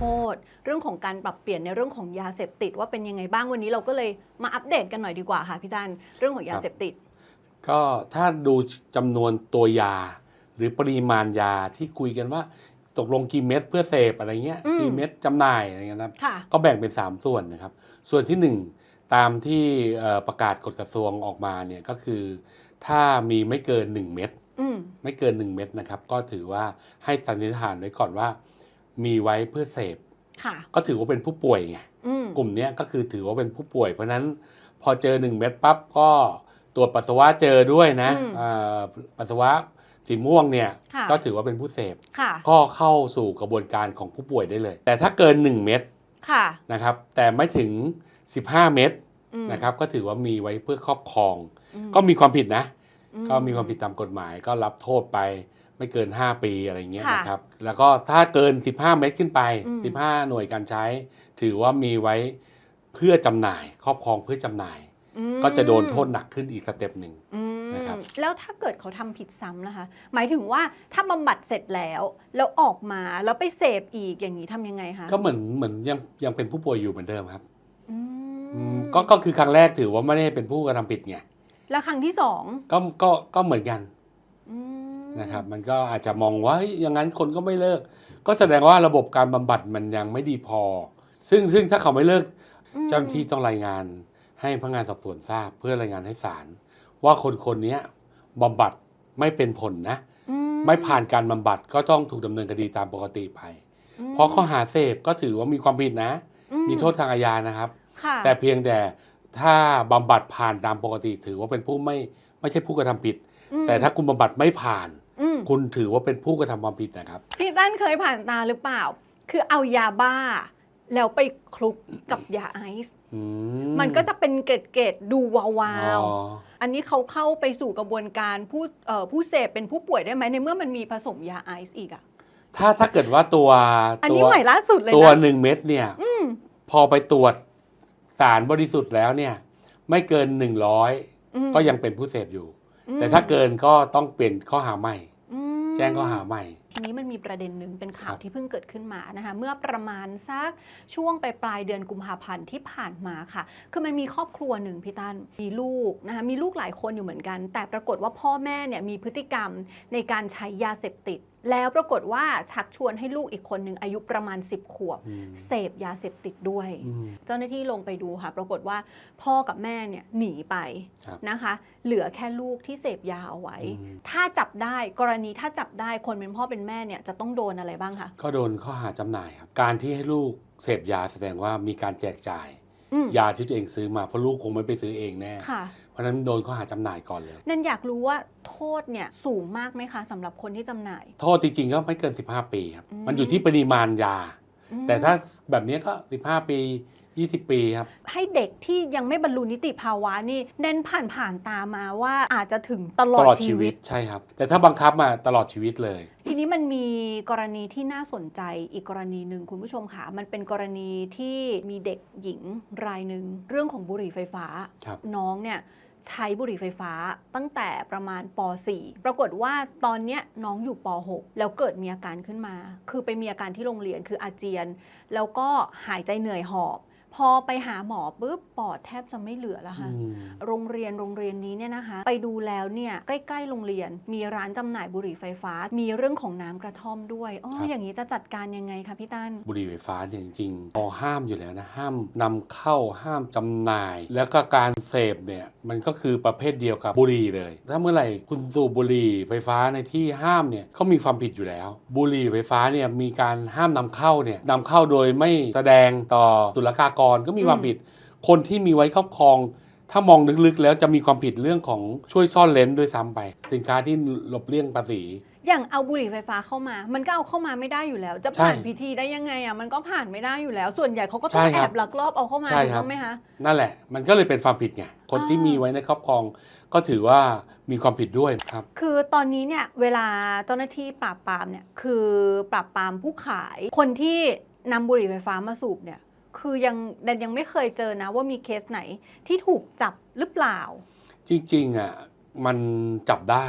โทษ เรื่องของการปรับเปลี่ยนในเรื่องของยาเสพติดว่าเป็นยังไงบ้างวันนี้เราก็เลยมาอัปเดตกันหน่อยดีกว่าค่ะพี่ตันเรื่องของยาเสพติด ก็ถ้าดูจำนวนตัวยา หรือปริมาณยาที่คุยกันว่าตกลงกี่เม็ดเพื่อเสพอะไรเงี้ยอืมกี่เม็ดจำหน่ายอะไรเงี้ยนะครับค่ะก็แบ่งเป็น 3 ส่วนนะครับ ส่วนที่ 1 ตามที่เอ่อประกาศกฎกระทรวงออกมาเนี่ยก็คือ ถ้ามีไม่เกิน 1 เม็ดอืมไม่เกิน 1 เม็ดนะครับ ก็ถือว่าให้สันนิษฐานไว้ก่อนว่า มีไว้เพื่อเสพค่ะก็ถือว่าเป็นผู้ป่วยไงอืมกลุ่มเนี้ยก็คือถือว่าเป็นผู้ป่วย เพราะฉะนั้นพอเจอ1เม็ดปั๊บก็ตรวจปัสสาวะเจอด้วยนะอ่าปัสสาวะสีม่วงเนี่ยค่ะก็ถือว่าเป็นผู้เสพค่ะก็เข้าสู่กระบวนการของผู้ป่วยได้เลย แต่ถ้าเกิน 1 เม็ดค่ะนะครับ แต่ไม่ถึง 15 เม็ดอืมนะครับ ก็ถือว่ามีไว้เพื่อครอบครองอืมก็มีความผิดนะอืก็มีความผิดตามกฎหมายก็รับโทษไป ไม่เกิน 5 ปีอะไรเงี้ยค่ะนะครับ แล้วก็ถ้าเกิน 15 เม็ดขึ้นไป อืม 15 หน่วยการใช้ ถือว่ามีไว้เพื่อจำหน่าย ครอบครองเพื่อจำหน่าย อืมก็จะโดนโทษหนักขึ้นอีกสเต็ปหนึ่ง อืมนะครับ แล้วถ้าเกิดเขาทำผิดซ้ำล่ะคะ หมายถึงว่าถ้าบำบัดเสร็จแล้ว แล้วออกมาแล้วไปเสพอีกอย่างนี้ทำยังไงคะก็เหมือนเหมือนยังยังเป็นผู้ป่วยอยู่เหมือนเดิมครับอือืมมก็ก็คือครั้งแรกถือว่าไม่ได้เป็นผู้กระทำผิดไงแล้วครั้งที่สองก็ก็ก็เหมือนกัน อืม นะครับมันก็อาจจะมองว่าเฮ้ยอย่างนั้นคนก็ไม่เลิก ก็แสดงว่าระบบการบำบัดมันยังไม่ดีพอ ซึ่งซึ่งถ้าเขาไม่เลิกอืมเจ้าหน้าที่ต้องรายงานให้พนักงานสอบสวนทราบเพื่อรายงานให้ศาลว่าคนคนนี้บำบัดไม่เป็นผลนะอืไม่ผ่านการบำบัดก็ต้องถูกดำเนินคดีตามปกติไปอืมเพราะข้อหาเสพก็ถือว่ามีความผิดนะอืมีโทษทางอาญานะครับค่ะแต่เพียงแต่ถ้าบำบัดผ่านตามปกติถือว่าเป็นผู้ไม่ไม่ใช่ผู้กระทำผิดอืมแต่ถ้าคุณบำบัดไม่ผ่านอืม คุณถือว่าเป็นผู้กระทำความผิดนะครับ พี่ตั้นเคยผ่านตาหรือเปล่า คือเอายาบ้า แล้วไปคลุกกับยาไอซ์อืมันก็จะเป็นเกล็ดๆดูวาอ๋วอๆอันนี้เขาเข้าไปสู่กระบวนการผู้เอ่อผู้เสพเป็นผู้ป่วยได้ไหมในเมื่อมันมีผสมยาไอซ์อีกอะ ถ้าถ้าเกิดว่าตัวอันตันี้วใหม่ล่าสุดเลยตัวนะหนึ่งเม็ดเนี่ย อืมพอไปตรวจสารบริสุทธิ์แล้วเนี่ย ไม่เกินอืม100ก็ยังเป็นผู้เสพอยู่ อืมแต่ถ้าเกินก็ต้องเปลี่ยนข้อหาใหม่อืมแจ้งข้อหาใหม่ทีนี้มันมีประเด็นหนึ่งเป็นข่าวครับที่เพิ่งเกิดขึ้นมานะคะเมื่อประมาณสักช่วงปลายปลายๆเดือนกุมภาพันธ์ที่ผ่านมาค่ะ คือมันมีครอบครัวหนึ่งพี่ตั้นมีลูกนะคะมีลูกหลายคนอยู่เหมือนกัน แต่ปรากฏว่าพ่อแม่เนี่ยมีพฤติกรรมในการใช้ยาเสพติด แล้วปรากฏว่าชักชวนให้ลูกอีกคนหนึ่งอายุประมาณ 10 ขวบอืมเสพยาเสพติดด้วยอืมเจ้าหน้าที่ลงไปดูค่ะ ปรากฏว่าพ่อกับแม่เนี่ยหนีไปครับนะคะ เหลือแค่ลูกที่เสพยาเอาไว้อืมถ้าจับได้กรณีถ้าจับได้คนเป็นพ่อเป็นแม่เนี่ยจะต้องโดนอะไรบ้างคะก็โดนข้อหาจำหน่ายครับการที่ให้ลูกเสพยาแสดงว่ามีการแจกจ่าย อืมยาที่ตัวเองซื้อมาเพราะลูกคงไม่ไปซื้อเองแน่ค่ะ เพราะฉะนั้นโดนข้อหาจำหน่ายก่อนเลย นันอยากรู้ว่าโทษเนี่ยสูงมากไหมคะสำหรับคนที่จำหน่าย โทษจริงๆก็ไม่เกิน 15 ปีครับ อืม มันอยู่ที่ปริมาณยา อืมแต่ถ้าแบบนี้ก็ 15 ปี 20 ปีครับ ให้เด็กที่ยังไม่บรรลุนิติภาวะนี่เน้นผ่านผ่านๆตามาว่าอาจจะถึงตลอตดลอดชีชีวิวิตต ใช่ครับ แต่ถ้าบังคับมาตลอดชีวิตเลย ทีนี้มันมีกรณีที่น่าสนใจอีกกรณีหนึ่งคุณผู้ชมค่ะ มันเป็นกรณีที่มีเด็กหญิงรายหนึ่งเรื่องของบุหรี่ไฟฟ้า ครับ น้องเนี่ยใช้บุหรี่ไฟฟ้าตั้งแต่ประมาณป .4 ปรากฏว่าตอนเนี้ยน้องอยู่ป .6 แล้วเกิดมีอาการขึ้นมา คือไปมีอาการที่โรงเรียนคืออาเจียน แล้วก็หายใจเหนื่อยหอบ พอไปหาหมอปุ๊บปอดแทบจะไม่เหลือแล้วค่ะอืมโรงเรียนโรงเรียนนี้เนี่ยนะคะ ไปดูแล้วเนี่ยใกล้ๆโรงเรียน มีร้านจำหน่ายบุหรี่ไฟฟ้า มีเรื่องของน้ำกระท่อมด้วยอ๋อครับอย่างนี้จะจัดการยังไงคะพี่ตั้นบุหรี่ไฟฟ้าเนี่ยจริงๆพอห้ามอยู่แล้วนะห้ามนำเข้าห้ามจำหน่าย แล้วก็การเสพเนี่ยมันก็คือประเภทเดียวกับบุหรี่เลย ถ้าเมื่อไหร่คุณสูบบุหรี่ไฟฟ้าในที่ห้ามเนี่ยเขามีความผิดอยู่แล้ว บุหรี่ไฟฟ้าเนี่ยมีการห้ามนำเข้าเนี่ยนำเข้าโดยไม่แสดงต่อตุลากากรก็มีความผิด คนที่มีไว้ครอบครอง ถ้ามองลึกๆ แล้วจะมีความผิดเรื่องของช่วยซ่อนเลนด้วยซ้ำไป สินค้าที่หลบเลี่ยงภาษี อย่างเอาบุหรี่ไฟฟ้าเข้ามา มันก็เอาเข้ามาไม่ได้อยู่แล้ว จะผ่านใช่พิธีได้ยังไงอะมันก็ผ่านไม่ได้อยู่แล้ว ส่วนใหญ่เขาก็ต้ใช่องคแอรับบลักลอบเอาเข้ามาใช่ถูกครับ ต้องไหมคะ นั่นแหละ มันก็เลยเป็นความผิดไงคนที่อ่ามีมีไว้ในครอบครอง ก็ถือว่ามีความผิดด้วยครับ คือตอนนี้เนี่ยเวลาเจ้าหน้าที่ปราบปรามเนี่ยคือปราบปรามผู้ขาย คนที่นำบุหรี่ไฟฟ้ามาสูบเนี่ย คือยังแดนยังไม่เคยเจอนะว่ามีเคสไหนที่ถูกจับหรือเปล่า จริงๆอะมันจับได้